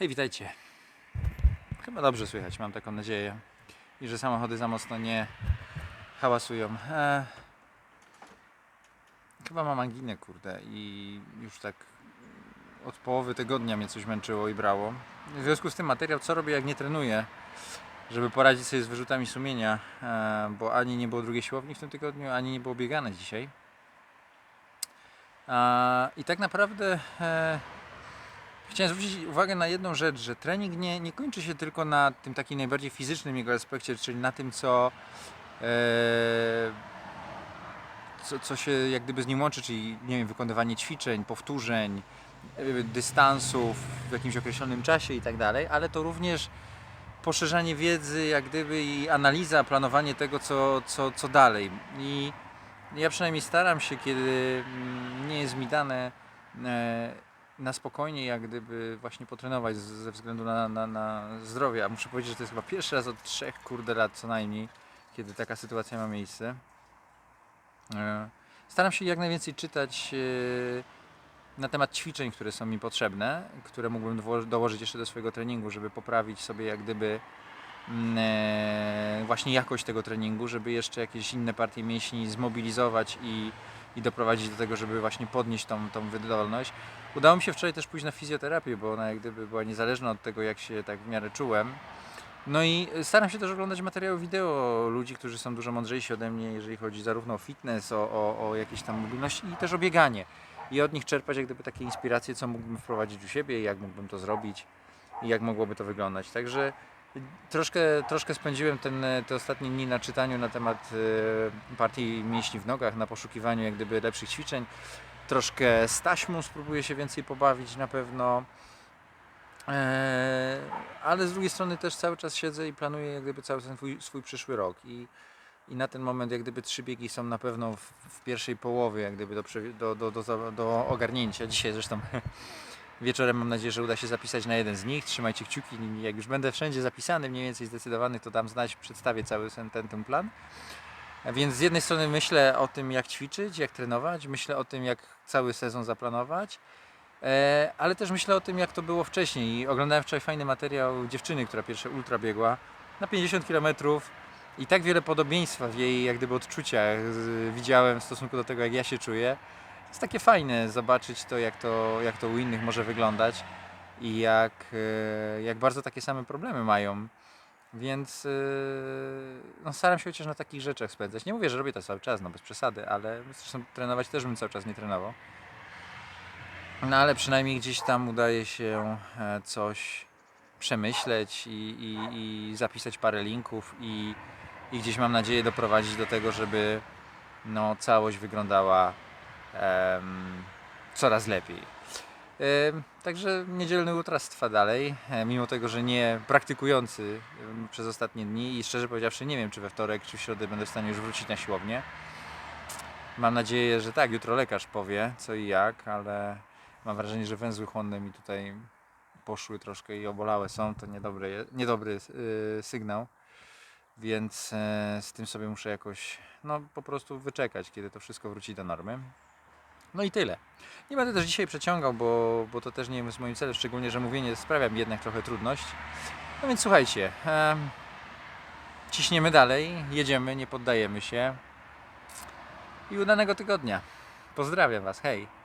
Hej, witajcie. Chyba dobrze słychać, mam taką nadzieję. I że samochody za mocno nie hałasują. E, chyba mam anginę, kurde. I już tak od połowy tygodnia mnie coś męczyło i brało. W związku z tym materiał, co robię jak nie trenuję, żeby poradzić sobie z wyrzutami sumienia, e, bo ani nie było drugiej siłowni w tym tygodniu, ani nie było biegane dzisiaj. A, I tak naprawdę e, chciałem zwrócić uwagę na jedną rzecz, że trening nie, nie kończy się tylko na tym takim najbardziej fizycznym jego aspekcie, czyli na tym, co, e, co, co się jak gdyby z nim łączy, czyli nie wiem, wykonywanie ćwiczeń, powtórzeń, dystansów w jakimś określonym czasie i tak dalej, ale to również poszerzanie wiedzy, jak gdyby i analiza, planowanie tego, co, co, co dalej. I ja przynajmniej staram się, kiedy mm, nie jest mi dane e, na spokojnie, jak gdyby właśnie potrenować ze względu na, na, na zdrowie. A muszę powiedzieć, że to jest chyba pierwszy raz od trzech kurde lat co najmniej, kiedy taka sytuacja ma miejsce. E, Staram się jak najwięcej czytać e, na temat ćwiczeń, które są mi potrzebne, które mógłbym doło- dołożyć jeszcze do swojego treningu, żeby poprawić sobie jak gdyby mm, e, właśnie jakość tego treningu, żeby jeszcze jakieś inne partie mięśni zmobilizować i, i doprowadzić do tego, żeby właśnie podnieść tą, tą wydolność. Udało mi się wczoraj też pójść na fizjoterapię, bo ona jak gdyby była niezależna od tego, jak się tak w miarę czułem. No i staram się też oglądać materiały wideo ludzi, którzy są dużo mądrzejsi ode mnie, jeżeli chodzi zarówno o fitness, o, o, o jakieś tam mobilność i też o bieganie. I od nich czerpać jak gdyby takie inspiracje, co mógłbym wprowadzić u siebie, jak mógłbym to zrobić i jak mogłoby to wyglądać. Także troszkę, troszkę spędziłem ten, te ostatnie dni na czytaniu na temat e, partii mięśni w nogach, na poszukiwaniu jak gdyby lepszych ćwiczeń. Troszkę z taśmą spróbuję się więcej pobawić na pewno. Eee, ale z drugiej strony też cały czas siedzę i planuję jak gdyby cały ten swój, swój przyszły rok i, i na ten moment jak gdyby trzy biegi są na pewno w, w pierwszej połowie jak gdyby do, do, do, do, do ogarnięcia. Dzisiaj zresztą wieczorem mam nadzieję, że uda się zapisać na jeden z nich. Trzymajcie kciuki, jak już będę wszędzie zapisany, mniej więcej zdecydowany, to dam znać, przedstawię cały ten, ten plan. Więc z jednej strony myślę o tym, jak ćwiczyć, jak trenować, myślę o tym, jak cały sezon zaplanować, e, ale też myślę o tym, jak to było wcześniej. I oglądałem wczoraj fajny materiał dziewczyny, która pierwsze ultra biegła na 50 km i tak wiele podobieństwa w jej jak gdyby odczuciach widziałem w stosunku do tego, jak ja się czuję. Jest takie fajne zobaczyć to, jak to, jak to u innych może wyglądać i jak, e, jak bardzo takie same problemy mają. Więc yy, no, staram się chociaż na takich rzeczach spędzać. Nie mówię, że robię to cały czas, no bez przesady, ale zresztą trenować też bym cały czas nie trenował. No ale przynajmniej gdzieś tam udaje się e, coś przemyśleć i, i, i zapisać parę linków i, i gdzieś mam nadzieję doprowadzić do tego, żeby no, całość wyglądała em, coraz lepiej. Także niedzielny utras trwa dalej, mimo tego, że nie praktykujący przez ostatnie dni i szczerze powiedziawszy nie wiem, czy we wtorek, czy w środę będę w stanie już wrócić na siłownię. Mam nadzieję, że tak, jutro lekarz powie co i jak, ale mam wrażenie, że węzły chłonne mi tutaj poszły troszkę i obolałe są, to niedobry, niedobry yy, sygnał, więc e, z tym sobie muszę jakoś, no po prostu wyczekać, kiedy to wszystko wróci do normy. No i tyle. Nie będę też dzisiaj przeciągał, bo, bo to też nie jest moim celem, szczególnie, że mówienie sprawia mi jednak trochę trudność. No więc słuchajcie, em, ciśniemy dalej, jedziemy, nie poddajemy się i udanego tygodnia. Pozdrawiam Was, hej!